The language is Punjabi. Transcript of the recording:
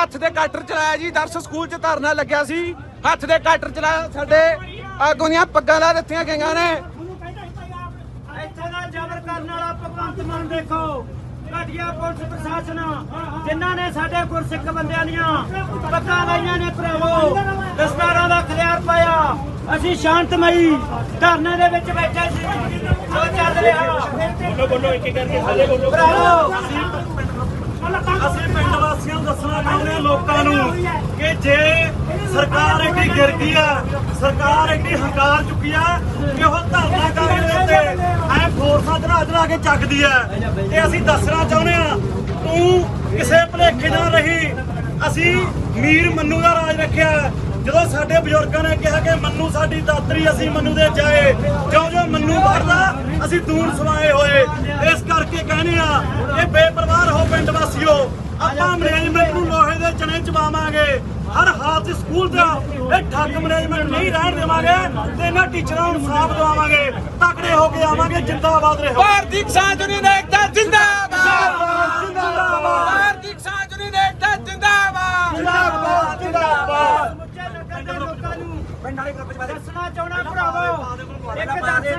ਹੱਥ ਦੇ ਕਟਰ ਚਲਾਇਆ ਜੀ ਦਰਸ ਸਕੂਲ 'ਚ ਧਰਨਾ ਲੱਗਿਆ ਸੀ। ਹੱਥ ਦੇ ਕਟਰ ਚਲਾਇਆ ਸਾਡੇ ਆਗੂ ਦੀਆਂ ਪੱਗਾਂ ਲਾ ਦਿੱਤੀਆਂ ਗਈਆਂ ਨੇ। ਇੱਥੇ ਦਾ ਜ਼ਬਰ ਕਰਨ ਵਾਲਾ ਭਗਵੰਤ ਮਾਨ ਦੇਖੋ ਘਟਿਆ ਪੁਲਿਸ ਪ੍ਰਸ਼ਾਸਨ ਜਿਨ੍ਹਾਂ ਨੇ ਸਾਡੇ ਗੁਰਸਿੱਖ ਬੰਦਿਆਂ ਦੀਆਂ ਪੱਗਾਂ ਲਾਈਆਂ ਨੇ ਭਰਾਵੋ ਦਸਤਾਰਾਂ ਦਾ ਖਲਿਆਰ ਪਾਇਆ। ਅਸੀਂ ਸ਼ਾਂਤਮਈ ਧਰਨੇ ਦੇ ਵਿੱਚ ਬੈਠੇ ਸੀ ਜੋ ਚੱਲ ਰਿਹਾ। ਬੋਲੋ ਬੋਲੋ ਇੱਕ ਇੱਕ ਕਰਕੇ ਸਾਰੇ ਬੋਲੋ। ਭਰਾਵੋ ਅਸੀਂ ਪਿੰਡ ਵਾਸੀਆਂ ਨੂੰ ਦੱਸਣਾ ਚਾਹੁੰਦੇ ਹਾਂ ਲੋਕਾਂ ਨੂੰ ਕਿ ਜੇ ਸਰਕਾਰ ਐਡੀ ਗਿਰ ਗਈ ਆ, ਸਰਕਾਰ ਐਡੀ ਹੰਕਾਰ ਚੁੱਕੀ ਆ ਕਿ ਉਹ ਧਰਨਾ ਕਰਨ ਦੇ ਉੱਤੇ ਐ ਫੋਰਸਾਂ ਚੜਾ ਚੜਾ ਕੇ ਚੱਕਦੀ ਆ। ਤੇ ਅਸੀਂ ਦੱਸਣਾ ਚਾਹੁੰਦੇ ਆ, ਤੂੰ ਕਿਸੇ ਭਲੇਖੇ ਨਾਲ ਰਹੀ। ਅਸੀਂ ਮੀਰ ਮੰਨੂ ਦਾ ਰਾਜ ਰੱਖਿਆ। ਜਦੋਂ ਸਾਡੇ ਬਜ਼ੁਰਗਾਂ ਨੇ ਕਿਹਾ ਕਿ ਮੰਨੂ ਸਾਡੀ ਦਾਤਰੀ, ਅਸੀਂ ਮੰਨੂ ਦੇ ਜਾਏ ਜੋ ਜਿਉਂ ਮੰਨੂ ਵਰਦਾ ਅਸੀਂ ਦੂਰ ਸਵਾਏ ਹੋਏ। ਇਸ ਕਰਕੇ ਕਹਿੰਦੇ ਆ ਕਿ ਬੇਪਰਵਾਹ ਹੋ ਪਿੰਡ ਵਾਸੀਓ। ਆਪਾਂ ਮੈਨੇਜਮੈਂਟ ਚਵਾਵਾਂਗੇ ਹਰ ਹਾਲਤ 'ਚ ਸਕੂਲ ਦਾ ਇਹ ਠੱਗ ਮੈਨੇਜਮੈਂਟ ਨਹੀਂ ਰਹਿਣ ਦੇਵਾਂਗੇ ਤੇ ਇਹਨਾਂ ਟੀਚਰਾਂ ਨੂੰ ਇਨਸਾਫ ਦਿਵਾਵਾਂਗੇ। ਤਕੜੇ ਹੋ ਕੇ ਆਵਾਂਗੇ ਜਿੰਦਾਬਾਦ ਰਹੋ। ਭਾਰਤੀ ਕਿਸਾਨ ਯੂਨੀਅਨ ਏਕਤਾ ਜਿੰਦਾਬਾਦ। ਜਿੰਦਾਬਾਦ ਭਾਰਤੀ ਕਿਸਾਨ ਯੂਨੀਅਨ ਏਕਤਾ ਜਿੰਦਾਬਾਦ। ਜਿੰਦਾਬਾਦ ਜਿੰਦਾਬਾਦ। ਸਮੁੱਚੇ ਨਗਰ ਦੇ ਲੋਕਾਂ ਨੂੰ ਦੱਸਣਾ ਚਾਹੁੰਦਾ ਭਰਾਵੋ ਇੱਕ ਦੱਸ